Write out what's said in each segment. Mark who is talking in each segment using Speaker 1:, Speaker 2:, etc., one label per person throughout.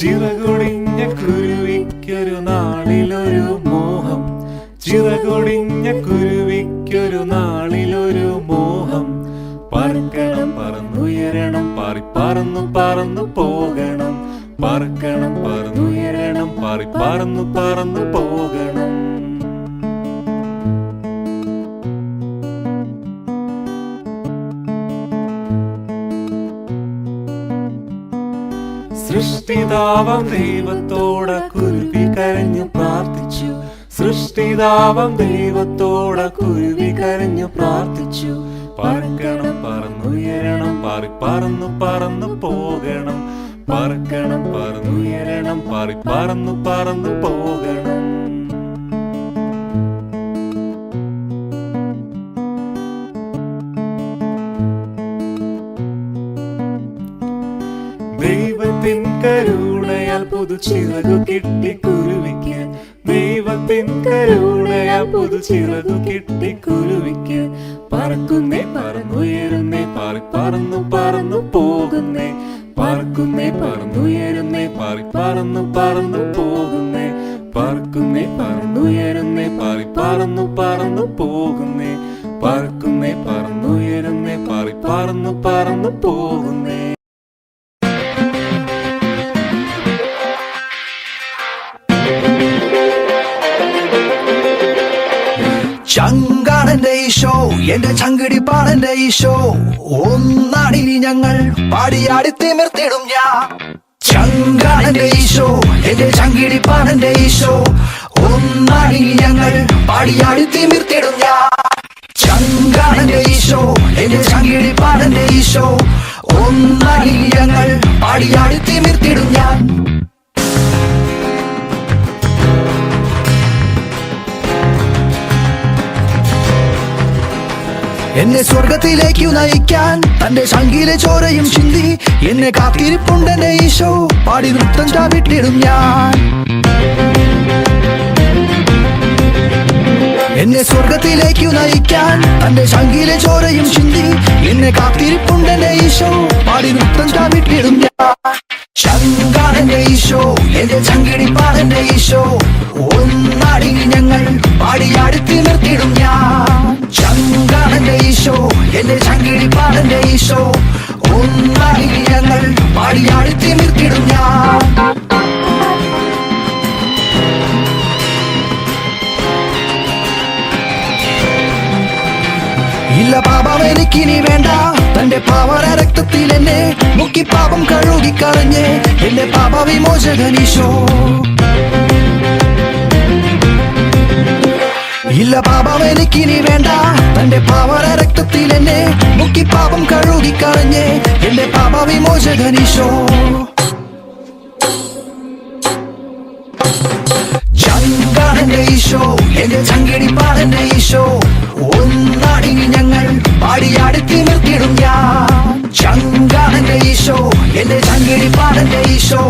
Speaker 1: ചിറകൊടിഞ്ഞ കുരുവിക്കൊരു നാളിലൊരു മോഹം. ചിറകൊടിഞ്ഞ കുരുവിക്കൊരു നാളിലൊരു മോഹം. പറക്കണം പറന്നുയരണം പാറി പറന്നു പറന്നു പോകണം. പറക്കണം പറന്നുയരണം പാറി പറന്നു പറന്നു പോകണം. സൃഷ്ടിതാവം ദൈവത്തോട കുരുവി കരഞ്ഞു പ്രാർത്ഥിച്ചു. സൃഷ്ടിതാവം ദൈവത്തോട കുരുവി കരഞ്ഞു പ്രാർത്ഥിച്ചു. പറക്കണം പറന്നുയരണം പറി പറന്നു പറന്നു പോകണം. പറക്കണം പറന്നുയരണം പറി പറന്നു പറന്നു പോകണം. ദൈവത്തിൻ കരുണയാൽ പുതുച്ചിറകു കിട്ടി കുരുവിക്ക് ദൈവത്തിൻ കരുണയാൽ പുതുച്ചിറകു കിട്ടി കുരുവിക്ക് പറക്കുന്നേ പറന്നുയരുന്നേ പാറി പറന്നു പറന്നു പോകുന്നേ. പറക്കുന്നേ പറന്നുയരുന്നേ പാറി പറന്നു പറന്നു പോകുന്നേ. പറക്കുന്നേ പറന്നുയരുന്നേ പാറി പറന്നു പറന്നു പോകുന്നേ.
Speaker 2: ചങ്കാടന്റെ ഈശോ എന്റെ ചങ്കിടി പാടന്റെ ഈശോ ഒന്നാണിനി ഞങ്ങൾ പാടിയാടി തിമിർത്തിടും ഞാൻ. ചങ്കാടന്റെ ഈശോ എന്റെ ചങ്കിടി പാടന്റെ ഈശോ ഒന്നാണിനി ഞങ്ങൾ പാടിയാടി തിമിർത്തിടും ഞാൻ. ചങ്കാടന്റെ ഈശോ എന്റെ ചങ്കിടി പാടന്റെ ഈശോ ഒന്നാണിനി ഞങ്ങൾ പാടിയാടി തിമിർത്തിടും ഞാൻ. എന്നെ സ്വർഗത്തിലേക്കു നയിക്കാൻ തന്റെ ശങ്കിലെ ചോരയും ചിന്തി എന്നെ കാത്തിരിപ്പുണ്ട് ഈശോ പാടി നൃത്തം ചാവിട്ടിടും ഞാൻ. എന്നെ സ്വർഗത്തിലേക്കു നയിക്കാൻ തന്റെ ശങ്കിലെ ചോരയും ചിന്തി എന്നെ കാത്തിരിപ്പുണ്ട് ഈശോ പാടി നൃത്തം ചാവിട്ടിടും ഞാൻ. ശങ്കാടന്റെ ഈശോ എന്റെ ചങ്കിടി പാടന്റെ ഈശോ ഒന്നാടി ഞങ്ങൾ പാടിയാടി ഇല്ല പാപം എനിക്കിനി വേണ്ട. തന്റെ പാവന രക്തത്തിൽ എന്നെ മുക്കി പാപം കഴുകിക്കളഞ്ഞ് എന്റെ പാപ വിമോചകനീശോ ഇല്ല പാപം എനിക്കിനി വേണ്ട. തന്റെ പാവന രക്തത്തിൽ എന്നെ മുക്കി പാപം കഴുകിക്കളഞ്ഞ് എന്റെ പാപ വിമോചകനീശോ ചങ്കാടന്റെ ഈശോ എന്റെ ചങ്കിടി പാടന്റെ എന്റെ ചങ്കിടി പാടന്റെ ഈശോ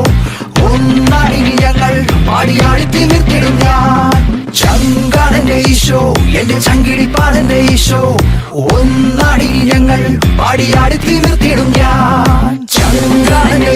Speaker 2: ഒന്നാടി ഞങ്ങൾ പാടിയാടി നിർത്തിടും ഞാൻ. ചങ്കാടന്റെ ഈശോ എന്റെ ചങ്കിടി പാടന്റെ ഈശോ ഒന്നാടി ഞങ്ങൾ പാടിയാടി നിർത്തിടും ഞാൻ. ചങ്കാടന്റെ